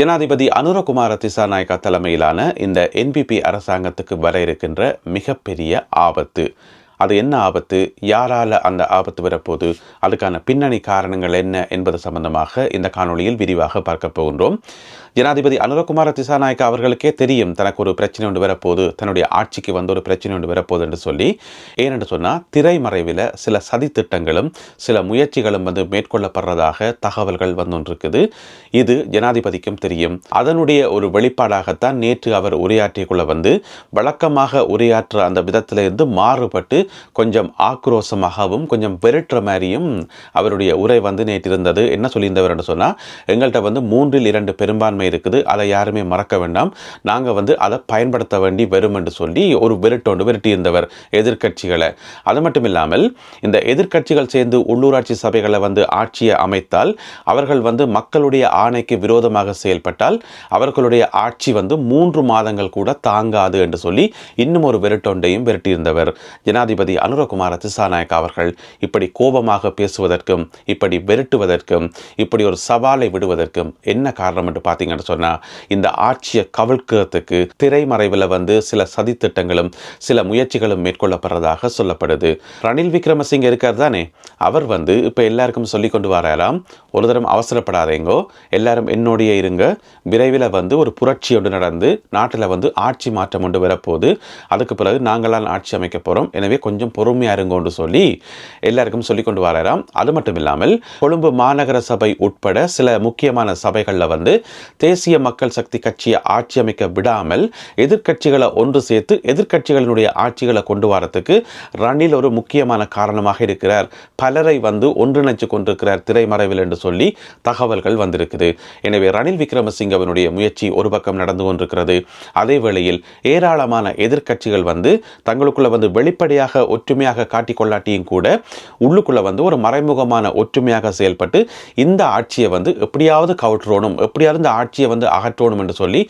ஜனாதிபதி அனுரகுமார திசாநாயக்கா தலைமையிலான இந்த என்பிபி அரசாங்கத்துக்கு வர இருக்கின்ற மிகப்பெரிய ஆபத்து. அது என்ன ஆபத்து? யாரால அந்த ஆபத்து வரப்போது அதுக்கான பின்னணி காரணங்கள் என்ன என்பது சம்பந்தமாக இந்த காணொளியில் விரிவாக பார்க்க போகின்றோம். ஜனாதிபதி அனுரகுமார திசாநாயக்கா அவர்களுக்கே தெரியும் தனக்கு ஒரு பிரச்சனை ஒன்று வரப்போகுது தன்னுடைய ஆட்சிக்கு வந்து ஒரு பிரச்சனை ஒன்று வரப்போகுது என்று சொல்லி. ஏனென்று சொன்னால் திரைமறைவில் சில சதித்திட்டங்களும் சில முயற்சிகளும் வந்து மேற்கொள்ளப்படுறதாக தகவல்கள் வந்துருக்குது இது ஜனாதிபதிக்கும் தெரியும். அதனுடைய ஒரு வெளிப்பாடாகத்தான் நேற்று அவர் உரையாற்றியக்குள்ள வந்து வழக்கமாக உரையாற்ற அந்த விதத்திலிருந்து மாறுபட்டு கொஞ்சம் ஆக்ரோஷமாகவும் கொஞ்சம் வெறுற்ற மாதிரியும் அவருடைய உரை வந்து நேற்று இருந்தது என்ன சொல்லியிருந்தவர் என்று சொன்னால் எங்கள்கிட்ட வந்து மூன்றில் இரண்டு பெரும்பான்மை இருக்குது. அதை யாருமே மறக்க வேண்டாம். நாங்கள் வந்து அதை பயன்படுத்த வேண்டி வரும் என்று சொல்லி ஒரு விரட்டோண்டு விரட்டியிருந்தவர் எதிர்கட்சிகளை அது மட்டும் இல்லாமல் இந்த எதிர்க்கட்சிகள் சேர்ந்து உள்ளூராட்சி சபைகளை வந்து ஆட்சியை அமைத்தால் அவர்கள் வந்து மக்களுடைய ஆணைக்கு விரோதமாக செயல்பட்டால் அவர்களுடைய ஆட்சி வந்து மூன்று மாதங்கள் கூட தாங்காது என்று சொல்லி இன்னும் ஒரு விரட்டொண்டையும் விரட்டியிருந்தவர் ஜனாதிபதி அனுரகுமார திசாநாயக் அவர்கள். இப்படி கோபமாக பேசுவதற்கும் இப்படி விரட்டுவதற்கும் இப்படி ஒரு சவாலை விடுவதற்கும் என்ன காரணம் என்று பார்த்தீங்கன்னா சொன்னால் இந்த ஆட்சியை கவிழ்க்கிறதுக்கு திரைமறைவில் வந்து சில சதித்திட்டங்களும் சில முயற்சிகளும் மேற்கொள்ளப்படுறதாக சொல்லப்படுது. ரணில் விக்ரமசிங்க இருக்கார் தானே? அவர் வந்து இப்போ எல்லாருக்கும் சொல்லி கொண்டு வராலாம் ஒரு தரம் அவசரப்படாதீங்கோ எல்லாரும் என்னோடைய இருங்க. விரைவில் வந்து ஒரு புரட்சி ஒன்று நடந்து நாட்டில் வந்து ஆட்சி மாற்றம் ஒன்று வரப்போகுது. அதுக்கு பிறகு நாங்களால் ஆட்சி அமைக்க போகிறோம் எனவே கொஞ்சம் பொறுமையாக இருங்கோன்னு சொல்லி எல்லாருக்கும் சொல்லி கொண்டு வராராம். அது மட்டும் இல்லாமல் கொழும்பு மாநகர சபை உட்பட சில முக்கியமான சபைகளில் வந்து தேசிய மக்கள் சக்தி கட்சியை ஆட்சி அமைக்க விடாமல் எதிர்க்கட்சிகளை ஒன்று சேர்த்து எதிர்க்கட்சிகளினுடைய ஆட்சிகளை கொண்டு வரத்துக்கு ரணில் ஒரு முக்கியமான காரணமாக இருக்கிறார். பலரை வந்து ஒன்றிணைச்சு கொண்டிருக்கிறார் திரைமறைவில் என்று சொல்லி தகவல்கள் வந்திருக்குது. எனவே ரணில் விக்ரமசிங்கவனுடைய முயற்சி ஒரு பக்கம் நடந்து கொண்டிருக்கிறது. அதே வேளையில் ஏராளமான எதிர்க்கட்சிகள் வந்து தங்களுக்குள்ள வந்து வெளிப்படையாக ஒற்றுமையாக காட்டிக்கொள்ளாட்டியும் கூட உள்ளுக்குள்ள வந்து ஒரு மறைமுகமான ஒற்றுமையாக செயல்பட்டு இந்த ஆட்சியை வந்து எப்படியாவது கவுற்றணும் எப்படியாவது இந்த ஆட்சியை வந்து அகற்றணும் என்று சொல்லி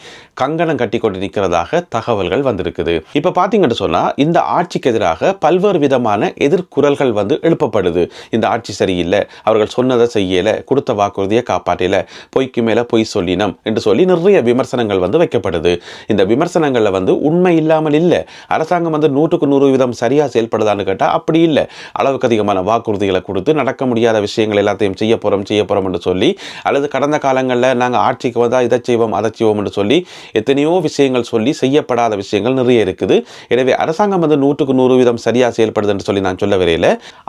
கங்கணம் கட்டி கொண்டு நிற்கிறதாக தகவல்கள் வந்திருக்குது. இப்போ பார்த்தீங்கன்னு சொன்னால் இந்த ஆட்சிக்கு எதிராக பல்வேறு விதமான எதிர்குரல்கள் வந்து எழுப்பப்படுது. இந்த ஆட்சி சரியில்லை அவர்கள் சொன்னதை செய்யலை கொடுத்த வாக்குறுதியை காப்பாற்றலை பொய்க்கு மேலே பொய் சொல்லினம் என்று சொல்லி நிறைய விமர்சனங்கள் வந்து வைக்கப்படுது. இந்த விமர்சனங்களில் வந்து உண்மை இல்லாமல் இல்லை. அரசாங்கம் வந்து நூற்றுக்கு நூறு வீதம் சரியாக செயல்படுதான்னு கேட்டால் அப்படி இல்லை. அளவுக்கு அதிகமான வாக்குறுதிகளை கொடுத்து நடக்க முடியாத விஷயங்கள் எல்லாத்தையும் செய்ய போகிறோம் செய்ய போகிறோம் என்று சொல்லி அல்லது கடந்த காலங்களில் நாங்கள் ஆட்சிக்கு வந்து வந்தால் இதை செய்வோம் அதை செய்வோம் என்று சொல்லி எத்தனையோ விஷயங்கள் சொல்லி செய்யப்படாத விஷயங்கள் நிறைய இருக்குது. எனவே அரசாங்கம் வந்து நூற்றுக்கு நூறு வீதம் சரியாக செயல்படுது என்று சொல்லி நான் சொல்ல வரையில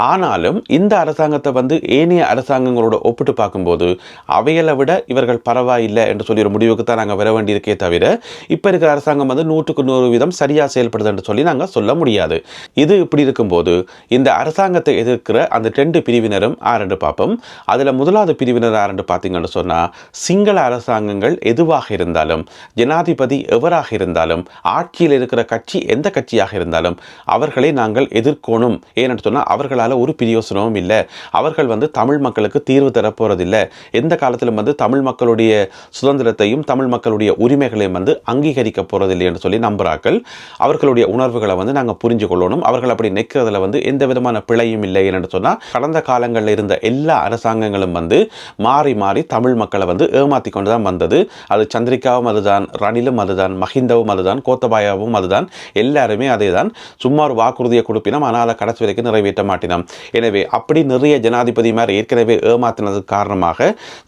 ஆனாலும் இந்த அரசாங்கத்தை வந்து ஏனைய அரசாங்கங்களோட ஒப்பிட்டு பார்க்கும்போது அவைகளை விட இவர்கள் பரவாயில்லை என்று சொல்லி ஒரு முடிவுக்கு தான் நாங்கள் வர வேண்டியிருக்கே தவிர இப்போ இருக்கிற அரசாங்கம் வந்து நூற்றுக்கு நூறு வீதம் சரியாக செயல்படுது என்று சொல்லி நாங்கள் சொல்ல முடியாது. இது இப்படி இருக்கும்போது இந்த அரசாங்கத்தை எதிர்க்கிற அந்த ரெண்டு பிரிவினரும் ஆரண்டு பார்ப்போம் அதில் முதலாவது பிரிவினர் ஆரண்டு பார்த்தீங்கன்னு சொன்னால் சிங்கள அரசாங்கம் அரசாங்கங்கள் எதுவாக இருந்தாலும் ஜனாதிபதி எவராக இருந்தாலும் ஆட்சியில் இருக்கிற கட்சி எந்த கட்சியாக இருந்தாலும் அவர்களை நாங்கள் எதிர்க்கணும். ஏன்னு சொன்னால் அவர்களால் ஒரு பிரியோசனமும் இல்லை. அவர்கள் வந்து தமிழ் மக்களுக்கு தீர்வு தரப்போறதில்லை. எந்த காலத்திலும் வந்து தமிழ் மக்களுடைய சுதந்திரத்தையும் தமிழ் மக்களுடைய உரிமைகளையும் வந்து அங்கீகரிக்க போகிறதில்லை என்று சொல்லி நம்புறாக்கள் அவர்களுடைய உணர்வுகளை வந்து நாங்கள் புரிஞ்சு கொள்ளணும். அவர்கள் அப்படி நிற்கிறதுல வந்து எந்த விதமான பிழையும் இல்லை என்று சொன்னால் கடந்த காலங்களில் இருந்த எல்லா அரசாங்கங்களும் வந்து மாறி மாறி தமிழ் மக்களை வந்து ஏமாத்தி கொண்டு தான் வந்தது. அது சந்திரிகாவும் அதுதான் ரணிலும் அதுதான் மஹிந்தவும் அதுதான் கோத்தபாயாவும் அதுதான். எல்லாருமே அதே தான் சும்மா ஒரு வாக்குறுதியை கொடுப்பினோம் ஆனால் அதை கடைசி வரைக்கும் நிறைவேற்ற மாட்டினோம். எனவே அப்படி நிறைய ஜனாதிபதி ஏற்கனவே ஏமாத்தினதுக்கு காரணமாக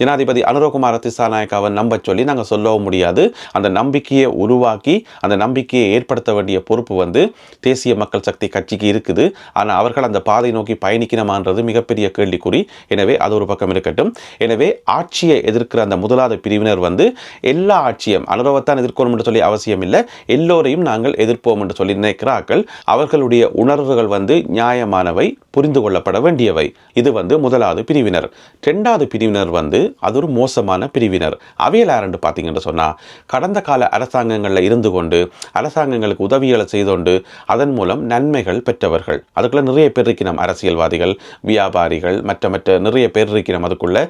ஜனாதிபதி அனுரகுமார திசாநாயக்காவை நம்ப சொல்லி நாங்கள் சொல்லவும் முடியாது. அந்த நம்பிக்கையை உருவாக்கி அந்த நம்பிக்கையை ஏற்படுத்த வேண்டிய பொறுப்பு வந்து தேசிய மக்கள் சக்தி கட்சிக்கு இருக்குது. ஆனால் அவர்கள் அந்த பாதை நோக்கி பயணிக்கணுமான்றது மிகப்பெரிய கேள்விக்குறி. எனவே அது ஒரு பக்கம் இருக்கட்டும். எனவே ஆட்சியை எதிர்க்கிற அந்த முதலாவது பிரிவினர் வந்து எல்லா ஆட்சியும் அனுரவத்தான் எதிர்க்கணும் என்று சொல்லி அவசியம் இல்லை எல்லோரையும் நாங்கள் எதிர்ப்போம் என்று சொல்லி நினைக்கிறார்கள் அவர்களுடைய உணர்வுகள் வந்து நியாயமானவை. புரிந்து கொள்ளப்பட வேண்டியவை. இது வந்து முதலாவது பிரிவினர். ரெண்டாவது பிரிவினர் வந்து அது ஒரு மோசமான பிரிவினர். அவையில் யாருன்னு பார்த்தீங்கன்னு சொன்னால் கடந்த கால அரசாங்கங்களில் இருந்து கொண்டு அரசாங்கங்களுக்கு உதவிகளை செய்தோண்டு அதன் மூலம் நன்மைகள் பெற்றவர்கள். அதுக்குள்ள நிறைய பேர் இருக்கிறோம் அரசியல்வாதிகள் வியாபாரிகள் மற்ற மற்ற நிறைய பேர் இருக்கிறோம் அதுக்குள்ளே.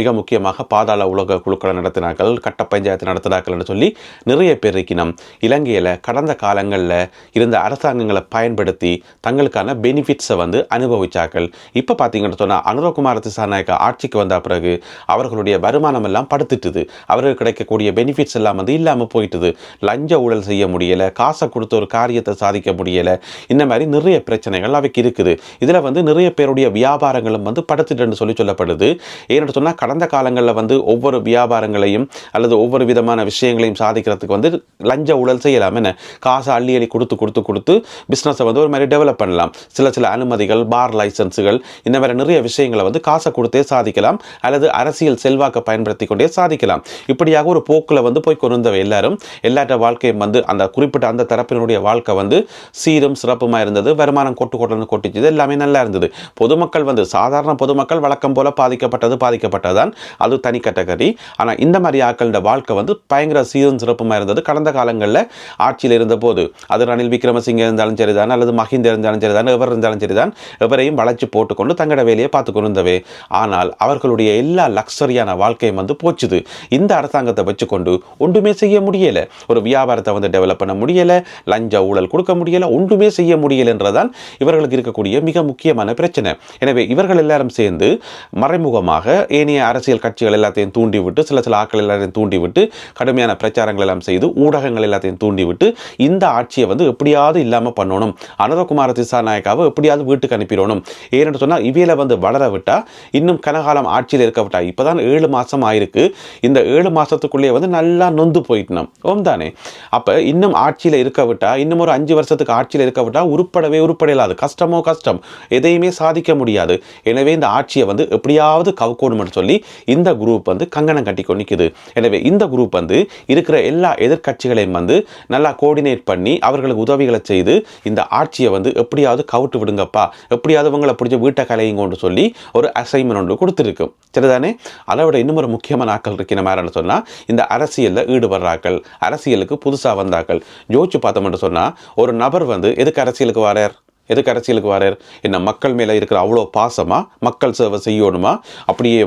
மிக முக்கியமாக பாதாள உலக குழுக்களை நடத்தினார்கள் கட்ட பஞ்சாயத்து நடத்தினார்கள்னு சொல்லி நிறைய பேர் இருக்கிறோம் இலங்கையில் கடந்த காலங்களில் இருந்த அரசாங்கங்களை பயன்படுத்தி தங்களுக்கான பெனிஃபிட்ஸை வந்து அனுபவி அனுபவிச்சாக்கள் இப்போ பார்த்தீங்கன்னு சொன்னால் அனுரகுமார திசாநாயக்க ஆட்சிக்கு வந்த பிறகு அவர்களுடைய வருமானம் எல்லாம் படுத்துட்டுது. அவர்களுக்கு கிடைக்கக்கூடிய பெனிஃபிட்ஸ் எல்லாம் வந்து இல்லாமல் போயிட்டுது. லஞ்ச ஊழல் செய்ய முடியலை காசை கொடுத்த ஒரு காரியத்தை சாதிக்க முடியலை. இந்த மாதிரி நிறைய பிரச்சனைகள் அவைக்கு இருக்குது. இதில் வந்து நிறைய பேருடைய வியாபாரங்களும் வந்து படுத்துட்டுன்னு சொல்லி சொல்லப்படுது. ஏன்னு சொன்னால் கடந்த காலங்களில் வந்து ஒவ்வொரு வியாபாரங்களையும் அல்லது ஒவ்வொரு விதமான விஷயங்களையும் சாதிக்கிறதுக்கு வந்து லஞ்ச ஊழல் செய்யலாம் என்ன காசை அள்ளி அள்ளி கொடுத்து கொடுத்து கொடுத்து பிஸ்னஸை வந்து ஒரு மாதிரி டெவலப் பண்ணலாம். சில சில அனுமதிகள் கார் லைசன்ஸுகள் இந்த மாதிரி நிறைய விஷயங்களை வந்து காசை கொடுத்தே சாதிக்கலாம் அல்லது அரசியல் செல்வாக்கை பயன்படுத்தி கொண்டே சாதிக்கலாம். இப்படியாக ஒரு போக்கில் வந்து போய் கொண்டு எல்லாரும் எல்லாற்ற வாழ்க்கையும் வந்து அந்த குறிப்பிட்ட அந்த தரப்பினுடைய வாழ்க்கை வந்து சீரும் சிறப்புமாக இருந்தது வருமானம் கொட்டு கொட்டுன்னு கொட்டிச்சது எல்லாமே நல்லா இருந்தது. பொதுமக்கள் வந்து சாதாரண பொதுமக்கள் வழக்கம் போல் பாதிக்கப்பட்டது பாதிக்கப்பட்டதுதான். அது தனி கேட்டகரி. ஆனால் இந்த மாதிரி ஆக்களோட வாழ்க்கை வந்து பயங்கர சீரும் சிறப்புமாக இருந்தது. கடந்த காலங்களில் ஆட்சியில் இருந்தபோது அது ரணில் விக்ரமசிங்க இருந்தாலும் சரிதான் அல்லது மஹிந்த இருந்தாலும் சரிதான் எவர் இருந்தாலும் சரிதான் எவரையும் வளைச்சு போட்டுக்கொண்டு தங்களோட வேலையை பார்த்து கொண்டிருந்தவே. ஆனால் அவர்களுடைய எல்லா லக்ஸரியான வாழ்க்கையும் வந்து போச்சுது. இந்த அரசாங்கத்தை வச்சுக்கொண்டு ஒன்றுமே செய்ய முடியலை. ஒரு வியாபாரத்தை வந்து டெவலப் பண்ண முடியலை. லஞ்ச ஊழல் கொடுக்க முடியலை. ஒன்றுமே செய்ய முடியலைன்றதான் இவர்களுக்கு இருக்கக்கூடிய மிக முக்கியமான பிரச்சனை. எனவே இவர்கள் எல்லாரும் சேர்ந்து மறைமுகமாக ஏனைய அரசியல் கட்சிகள் எல்லாத்தையும் தூண்டிவிட்டு சில சில ஆட்கள் எல்லாத்தையும் தூண்டிவிட்டு கடுமையான பிரச்சாரங்கள் எல்லாம் செய்து ஊடகங்கள் எல்லாத்தையும் தூண்டிவிட்டு இந்த ஆட்சியை வந்து எப்படியாவது இல்லாமல் பண்ணணும். அனுரகுமார திசாநாயக்காவை எப்படியாவது வீட்டுக்கு அனுப்பிடணும் ஏன்னு சொன்னால் இவையில் வந்து வளர விட்டால் இன்னும் கனகாலம் ஆட்சியில் இருக்க விட்டா இப்போதான் ஏழு மாதம் ஆயிருக்கு. இந்த ஏழு மாதத்துக்குள்ளேயே வந்து நல்லா நொந்து போயிட்டணும். ஓம் தானே? அப்போ இன்னும் ஆட்சியில் இருக்க விட்டா இன்னும் ஒரு அஞ்சு வருஷத்துக்கு ஆட்சியில் இருக்க விட்டா உருப்படவே உருப்படையலாது. கஷ்டமோ கஷ்டம். எதையுமே சாதிக்க முடியாது. எனவே இந்த ஆட்சியை வந்து எப்படியாவது கவுக்கணும்னு சொல்லி இந்த குரூப் வந்து கங்கணம் கட்டி கொண்டு எனவே இந்த குரூப் வந்து இருக்கிற எல்லா எதிர்கட்சிகளையும் வந்து நல்லா கோஆர்டினேட் பண்ணி அவர்களுக்கு உதவிகளை செய்து இந்த ஆட்சியை வந்து எப்படியாவது கவுட்டு விடுங்கப்பா எப்படி எப்படியாவது உங்களை பிடிச்ச வீட்டை கலையுங்கன்னு சொல்லி ஒரு அசைன்மெண்ட் ஒன்று கொடுத்துருக்கும் சரிதானே? அதை விட இன்னும் ஒரு முக்கியமான ஆக்கள் இருக்கிற மாதிரின்னு சொன்னால் இந்த அரசியலில் ஈடுபடுறாக்கள் அரசியலுக்கு புதுசாக வந்தாக்கள் யோசிச்சு பார்த்தோம்னு சொன்னால் ஒரு நபர் வந்து எதுக்கு அரசியலுக்கு வரார்? எதுக்கு அரசியலுக்கு வரார்? என்ன மக்கள் மேலே இருக்கிற அவ்வளோ பாசமாக மக்கள் சேவை செய்யணுமா? அப்படியே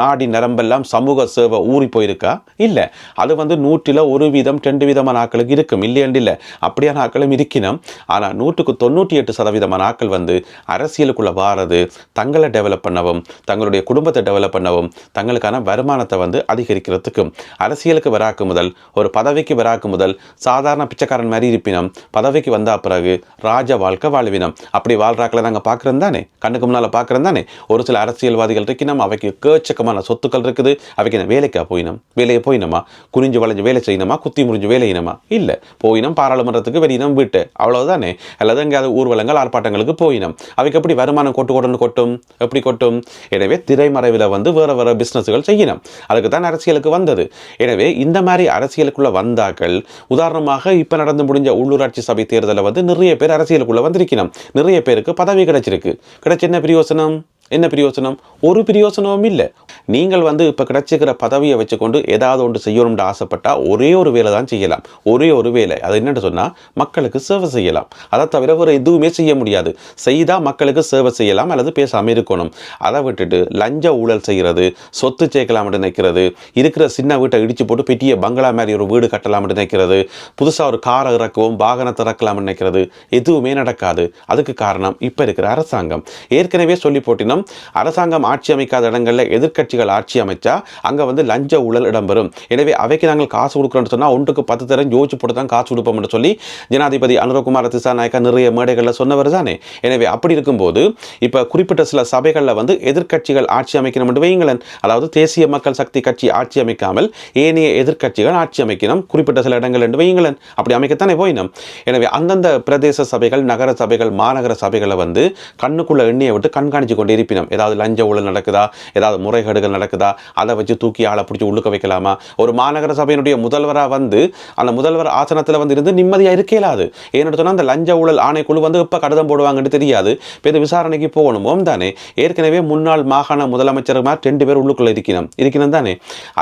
நாடி நரம்பெல்லாம் சமூக சேவை ஊறி போயிருக்கா? இல்லை. அது வந்து நூற்றில் ஒரு வீதம் ரெண்டு விதமான ஆட்களுக்கு இருக்கும். இல்லையண்டு இல்லை. அப்படியான ஆட்களும் இருக்கணும் ஆனால் நூற்றுக்கு தொண்ணூற்றி எட்டு சதவீதமான ஆட்கள் வந்து அரசியலுக்குள்ளே வாரது தங்களை டெவலப் பண்ணவும் தங்களுடைய குடும்பத்தை டெவலப் பண்ணவும் தங்களுக்கான வருமானத்தை வந்து அதிகரிக்கிறதுக்கும். அரசியலுக்கு வராக்கு முதல் ஒரு பதவிக்கு வராக்கு முதல் சாதாரண பிச்சைக்காரன் மாதிரி இருப்பினும். பதவிக்கு வந்த பிறகு ராஜ வாழ்க்கை வாழ்வினம். அப்படி வாழ்றாக்களை நாங்கள் பார்க்குறோம் தானே? கண்ணுக்கு முன்னால் பார்க்குறோம் தானே? ஒரு சில அரசியல்வாதிகள் இருக்கணும் அவைக்கு கேச்சக்கமான சொத்துக்கள் இருக்குது. அவைக்கு என்ன வேலைக்கா போயினோம்? வேலையை போயினோமா? குனிஞ்சு வளைஞ்சு வேலை செய்யணுமா? குத்தி முறிஞ்சு வேலை இல்லை. போயினோம் பாராளுமன்றத்துக்கு வெளியினம் வீட்டு. அவ்வளோதானே அல்லது எங்கேயாவது ஊர்வலங்கள் ஆர்ப்பாட்டங்களுக்கு போயினோம். அவைக்கு எப்படி வருமானம் கொட்டு கொட்டுன்னு கொட்டும்? எப்படி கொட்டும்? எனவே திரைமறைவில் வந்து வேறு வேறு பிஸ்னஸ்கள் செய்யணும். அதுக்கு தான் அரசியலுக்கு வந்தது. எனவே இந்த மாதிரி அரசியலுக்குள்ளே வந்தாக்கள் உதாரணமாக இப்போ நடந்து முடிஞ்ச உள்ளூராட்சி சபை தேர்தலில் வந்து நிறைய பேர் அரசியலுக்குள்ளே அரசியலுக்குள்ள மாநிலம் நிறைய பேருக்கு பதவி கிடைச்சிருக்கு. கிடைச்ச என்ன பிரயோசனம்? என்ன பிரயோசனம்? ஒரு பிரயோசனமும் இல்லை. நீங்கள் வந்து இப்போ கிடைச்சிக்கிற பதவியை வச்சுக்கொண்டு ஏதாவது ஒன்று செய்யணும்னு ஆசைப்பட்டால் ஒரே ஒரு வேலை தான் செய்யலாம். ஒரே ஒரு வேலை. அது என்னென்னு சொன்னால் மக்களுக்கு சேவை செய்யலாம். அதை தவிர ஒரு எதுவுமே செய்ய முடியாது. செய்தால் மக்களுக்கு சேவை செய்யலாம் அல்லது பேசாமல் இருக்கணும். அதை விட்டுட்டு லஞ்ச ஊழல் செய்கிறது சொத்து சேர்க்கலாம்னு நினைக்கிறது இருக்கிற சின்ன வீட்டை இடித்து போட்டு பெட்டிய பங்களா மாதிரி ஒரு வீடு கட்டலாம்னு நினைக்கிறது புதுசாக ஒரு காரை இறக்கவும் வாகனத்தை இறக்கலாம்னு நினைக்கிறது எதுவுமே நடக்காது. அதுக்கு காரணம் இப்போ இருக்கிற அரசாங்கம். ஏற்கனவே சொல்லி போட்டினம் அரசாங்கம் ஆட்சி அமைக்காத இடங்களில் எதிர்க்கட்சிகள் ஆட்சி அமைச்சா அங்கே வந்து லஞ்ச ஊழல் இடம்பெறும். எனவே அவைக்கு நாங்கள் காசு கொடுக்குறோம்னு சொன்னால் ஒன்றுக்கு பத்து தரம் யோசிச்சு போட்டு தான் காசு கொடுப்போம்னு சொல்லி ஜனாதிபதி அனுரகுமார திசாநாயக்கா நிறைய மேடைகளில் சொன்னவர் தானே. எனவே அப்படி இருக்கும்போது இப்போ குறிப்பிட்ட சில சபைகளில் வந்து எதிர்க்கட்சிகள் ஆட்சி அமைக்கணும் என்று வையுங்களேன். அதாவது தேசிய மக்கள் சக்தி கட்சி ஆட்சி அமைக்காமல் ஏனைய எதிர்க்கட்சிகள் ஆட்சி அமைக்கணும் குறிப்பிட்ட சில இடங்கள் என்று வையுங்களேன். அப்படி அமைக்கத்தானே போயினும். எனவே அந்தந்த பிரதேச சபைகள் நகர சபைகள் மாநகர சபைகளை வந்து கண்ணுக்குள்ள எண்ணியை விட்டு கண்காணித்து கொண்டு இருப்பினும் ஏதாவது லஞ்ச ஊழல் நடக்குதா? ஏதாவது முறைகேடுகள் நடக்குதா? அதை வச்சு தூக்கி ஆளை பிடிச்சி உள்ளுக்க வைக்கலாமா? ஒரு மாநகர சபையினுடைய முதல்வராக வந்து அந்த முதல்வர் ஆசனத்தில் வந்து இருந்து நிம்மதியாக இருக்க இயலாது ஏன்னு சொன்னால் அந்த லஞ்ச ஊழல் ஆணைக்குழு வந்து இப்போ கடிதம் போடுவாங்கன்னு தெரியாது. இப்போ இது விசாரணைக்கு போகணும் தானே? ஏற்கனவே முன்னாள் மாகாண முதலமைச்சர் மாதிரி ரெண்டு பேர் உள்ளுக்குள்ள இருக்கணும் இருக்கணும் தானே?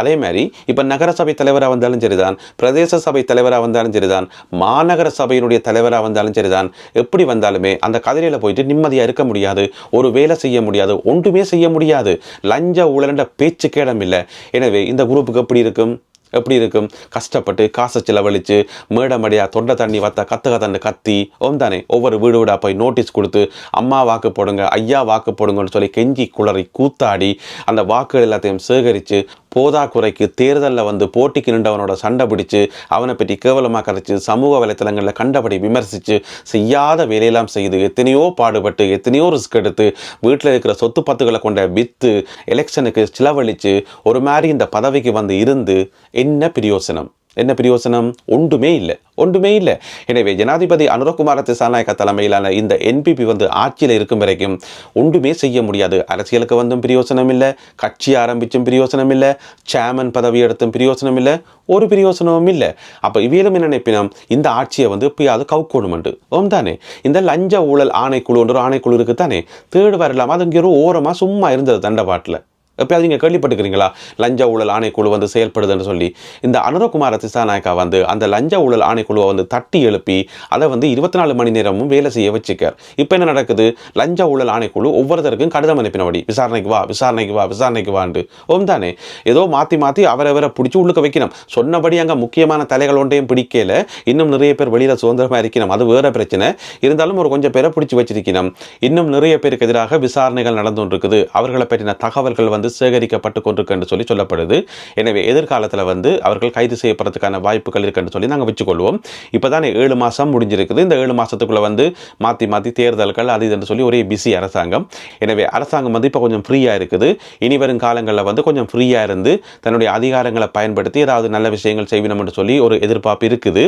அதே மாதிரி இப்போ நகரசபை தலைவராக வந்தாலும் சரிதான் பிரதேச சபை தலைவராக வந்தாலும் சரிதான் மாநகர சபையினுடைய தலைவராக வந்தாலும் சரிதான். எப்படி வந்தாலுமே அந்த கதிரையில் போயிட்டு நிம்மதியாக இருக்க முடியாது. ஒரு வேலை செய்ய முடியாது முடியாது ஒன்றுமே செய்ய முடியாது. லஞ்ச ஊழல்ன்ற பேச்சுக்கே இடம் இல்லை. எனவே இந்த குரூப்புக்கு எப்படி இருக்கும்? எப்படி இருக்கும்? கஷ்டப்பட்டு காசை செலவழித்து மேடமடியா தொண்டை தண்ணி வத்த கத்து தண்ணி கத்தி ஓம் தானே. ஒவ்வொரு வீடு வீடாக போய் நோட்டீஸ் கொடுத்து அம்மா வாக்கு போடுங்க ஐயா வாக்கு போடுங்கன்னு சொல்லி கெஞ்சி குளறி கூத்தாடி அந்த வாக்குகள் எல்லாத்தையும் சேகரித்து போதாக்குறைக்கு தேர்தலில் வந்து போட்டிக்கு நின்றவனோட சண்டை பிடிச்சு அவனை பற்றி கேவலமாக கரைச்சி சமூக வலைத்தளங்களில் கண்டபடி விமர்சித்து செய்யாத வேலையெல்லாம் செய்து எத்தனையோ பாடுபட்டு எத்தனையோ ரிஸ்க் எடுத்து வீட்டில் இருக்கிற சொத்து பத்துகளை கொண்ட வித்து எலெக்ஷனுக்கு செலவழித்து ஒரு மாதிரி இந்த பதவிக்கு வந்து இருந்து என்ன பிரயோசனம்? என்ன பிரயோசனம்? ஒன்றுமே இல்லை. ஒன்றுமே இல்லை. எனவே ஜனாதிபதி அனுரகுமார திசாநாயக தலைமையிலான இந்த என்பிபி வந்து ஆட்சியில் இருக்கும் வரைக்கும் ஒன்றுமே செய்ய முடியாது. அரசியலுக்கு வந்தும் பிரயோசனம் இல்லை. கட்சி ஆரம்பிச்சும் பிரயோசனம் இல்லை. சேர்மன் பதவி எடுத்தும் பிரயோசனம் இல்லை. ஒரு பிரயோசனமும் இல்லை. அப்போ இவியலும் என்ன நினைப்பினம்? இந்த ஆட்சியை வந்து எப்பயாவது கவுக்கணுமெண்டு ஓம் தானே? இந்த லஞ்ச ஊழல் ஆணைக்குழு ஒரு ஆணைக்குழு இருக்குது தானே தேடு வரலாமா? அது இங்கே ஒரு ஓரமாக சும்மா இருந்தது தண்டபாட்டில். எப்பயாவது நீங்கள் கேள்விப்பட்டுக்கிறீங்களா லஞ்ச ஊழல் ஆணைக்குழு வந்து செயல்படுதுன்னு சொல்லி. இந்த அனுரகுமார திசாநாயக்கா வந்து அந்த லஞ்ச ஊழல் ஆணைக்குழுவை வந்து தட்டி எழுப்பி அதை வந்து இருபத்தி நாலு மணி நேரமும் வேலை செய்ய வச்சுக்கார். இப்போ என்ன நடக்குது? லஞ்ச ஊழல் ஆணைக்குழு ஒவ்வொருத்தருக்கும் கடிதம் அனுப்பினபடி விசாரணைக்கு வா விசாரணைக்கு வா விசாரணைக்கு வாண்டு ஓம் தானே? ஏதோ மாற்றி மாற்றி அவரவரை பிடிச்சி உள்ளுக்க வைக்கணும். சொன்னபடி அங்கே முக்கியமான தலைகள் ஒன்றையும் பிடிக்கல. இன்னும் நிறைய பேர் வெளியில் சுதந்திரமாக இருக்கணும். அது வேறு பிரச்சனை. இருந்தாலும் ஒரு கொஞ்சம் பேரை பிடிச்சி வச்சிருக்கணும். இன்னும் நிறைய பேருக்கு எதிராக விசாரணைகள் நடந்து கொண்டிருக்குது அவர்களை பற்றின தகவல்கள் வந்து சேகரிக்கப்பட்டு கொண்டிருக்கன்று சொல்லி சொல்லப்படுது. எனவே எதிர்காலத்தில் வந்து அவர்கள் கைது செய்யப்படுறதுக்கான வாய்ப்புகள் இருக்குன்னு சொல்லி நாங்கள் வச்சுக்கொள்வோம் இப்போ தானே ஏழு மாதம் முடிஞ்சிருக்குது. இந்த ஏழு மாதத்துக்குள்ளே வந்து மாற்றி மாற்றி தேர்தல்கள் அது இதுன்னு சொல்லி ஒரே பிஸி அரசாங்கம். எனவே அரசாங்கம் வந்து இப்போ கொஞ்சம் ஃப்ரீயாக இருக்குது. இனி வரும் காலங்களில் வந்து கொஞ்சம் ஃப்ரீயாக இருந்து தன்னுடைய அதிகாரங்களை பயன்படுத்தி ஏதாவது நல்ல விஷயங்கள் செய்யணும் என்று சொல்லி ஒரு எதிர்பார்ப்பு இருக்குது.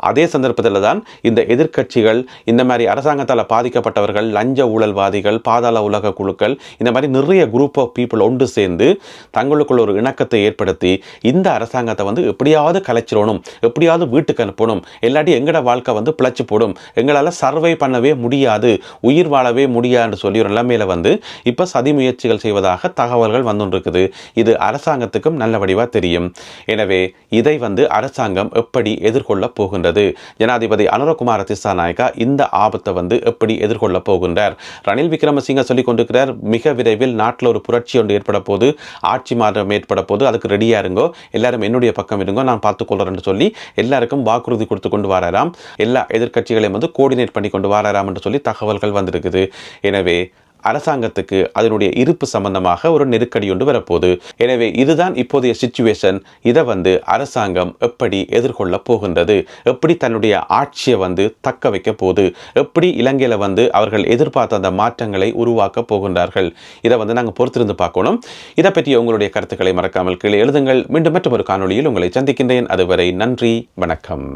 அதே சந்தர்ப்பத்தில் தான் இந்த எதிர்க்கட்சிகள் இந்த மாதிரி அரசாங்கத்தால் பாதிக்கப்பட்டவர்கள் லஞ்ச ஊழல்வாதிகள் பாதாள உலக குழுக்கள் இந்த மாதிரி நிறைய குரூப் ஆஃப் பீப்புள் ஒன்று சேர்ந்து தங்களுக்குள்ள ஒரு இணக்கத்தை ஏற்படுத்தி இந்த அரசாங்கத்தை வந்து எப்படியாவது கலைச்சிடணும் எப்படியாவது வீட்டுக்கு அனுப்பணும் இல்லாட்டி எங்களோட வாழ்க்கை வந்து பிழைச்சி போடும் எங்களால் சர்வை பண்ணவே முடியாது உயிர் வாழவே முடியாதுன்னு சொல்லி ஒரு நிலைமையில் வந்து இப்போ சதி முயற்சிகள் செய்வதாக தகவல்கள் வந்துருக்குது இது அரசாங்கத்துக்கும் நல்ல வடிவாக தெரியும். எனவே இதை வந்து அரசாங்கம் எப்படி எதிர்கொள்ள போகின்றது? ஜனாதிபதி அனுரகுமார திசாநாயக்கா இந்த ஆபத்தை வந்து எப்படி எதிர்கொள்ள போகின்றார்? ரணில் விக்ரமசிங்க சொல்லிக் கொண்டிருக்கிறார் மிக விரைவில் நாட்டில் ஒரு புரட்சி ஒன்று ஏற்பட போது ஆட்சி மாற்றம் ஏற்பட போது அதுக்கு ரெடியாக இருங்கோ. எல்லாரும் என்னுடைய பக்கம் இருங்கோ நான் பார்த்துக்கொள்கிறேன்னு சொல்லி எல்லாருக்கும் வாக்குறுதி கொடுத்து கொண்டு வராராம். எல்லா எதிர்க்கட்சிகளையும் வந்து கோஆர்டினேட் பண்ணி கொண்டு வராராம் என்று சொல்லி தகவல்கள் வந்திருக்குது. எனவே அரசாங்கத்துக்கு அதனுடைய இருப்பு சம்பந்தமாக ஒரு நெருக்கடி ஒன்று வரப்போகுது. எனவே இதுதான் இப்போதைய சுச்சுவேஷன் இதை வந்து அரசாங்கம் எப்படி எதிர்கொள்ள போகின்றது? எப்படி தன்னுடைய ஆட்சியை வந்து தக்க வைக்க போகுது? எப்படி இலங்கையில் வந்து அவர்கள் எதிர்பார்த்த அந்த மாற்றங்களை உருவாக்க போகின்றார்கள்? இதை வந்து நாங்கள் பொறுத்திருந்து பார்க்கணும். இதை பற்றி உங்களுடைய கருத்துக்களை மறக்காமல் கீழே எழுதுங்கள். மீண்டும் மற்றொரு காணொளியில் உங்களை சந்திக்கின்றேன். அதுவரை நன்றி வணக்கம்.